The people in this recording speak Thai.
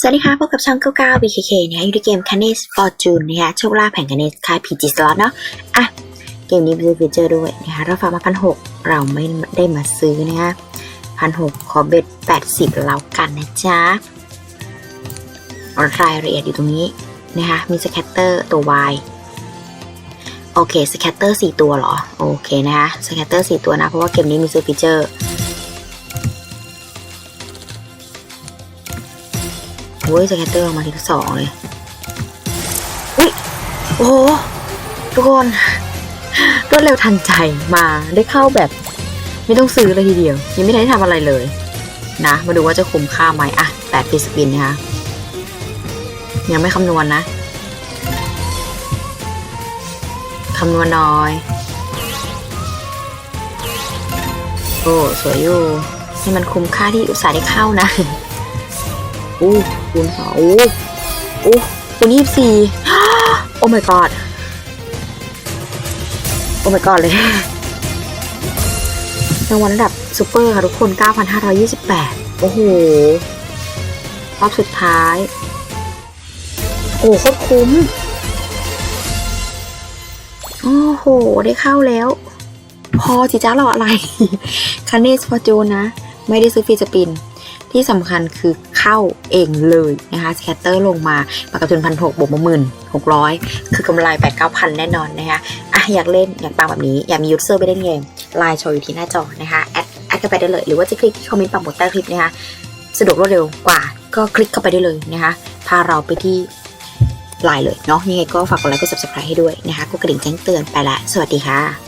สวัสดีค่ะพบกับช่อง99 BKK นะคะอยู่ในเกม c a n e s Fortune นะคะโชคลาภแห่ง c a n e s ค่าย PG Slot เนาะอะ เกมนี้มีฟีเจอร์ด้วยนะคะเราฝากมาพันหกเราไม่ได้มาซื้อนะคะพันหกขอเบ็ดแปดสิบแล้วกันนะจ๊ะ รายละเอียดอยู่ตรงนี้นะคะมีสแคตเตอร์ตัว Y โอเคสแคตเตอร์สี่ตัวเหรอ โอเคนะคะสแคตเตอร์สี่ตัวนะ เพราะว่าเกมนี้มีซื้อฟีเจอร์ โอ้ยสแกตเตอร์ออกมาทีละสองเลย อุ้ย โอ้โห ทุกคนรวดเร็วทันใจมาได้เข้าแบบ ไม่ต้องซื้อเลยทีเดียว ยังไม่ได้ทำอะไรเลย นะ มาดูว่าจะคุ้มค่าไหมอะแปดปีสปินนะคะ ยังไม่คำนวณนะคำนวณน้อย โอ้ สวยอยู่ให้มันคุ้มค่าที่อุตส่าห์ได้เข้านะ อู้คูณสองอู้อู้คูณยี่สิบสี่โอ้ my god โอ้ my god เลยรางวัลระดับซูเปอร์ค่ะทุกคน 9,528 โอ้โห รอบสุดท้าย โอ้โคตรคุ้ม โอ้โห ได้เข้าแล้ว พอจิจ้ารออะไร คาเนสฟอร์จูนนะ ไม่ได้ซื้อฟรีสปิน ที่สำคัญคือเข้าเองเลยนะคะสแคตเตอร์ลงมาปากกระทุนพันหกบวกมาหมื่นหกร้อยคือกำไรแปดเก้าพันแน่นอนนะคะอะอยากเล่นอยากปังแบบนี้ อยากมียูเซอร์ไปเล่นเกมไลน์โชว์อยู่ที่หน้าจอนะคะแอดแอดกันไปได้เลย หรือว่าจะคลิกที่คอมเมนต์ปังบนใต้คลิปนะคะสะดวกรวดเร็วกว่า ก็คลิกเข้าไปได้เลยนะคะพาเราไปที่ไลน์เลยเนาะยังไงก็ฝากกดไลค์กด subscribe ให้ด้วยนะคะกดกระดิ่งแจ้งเตือนไปละสวัสดีค่ะ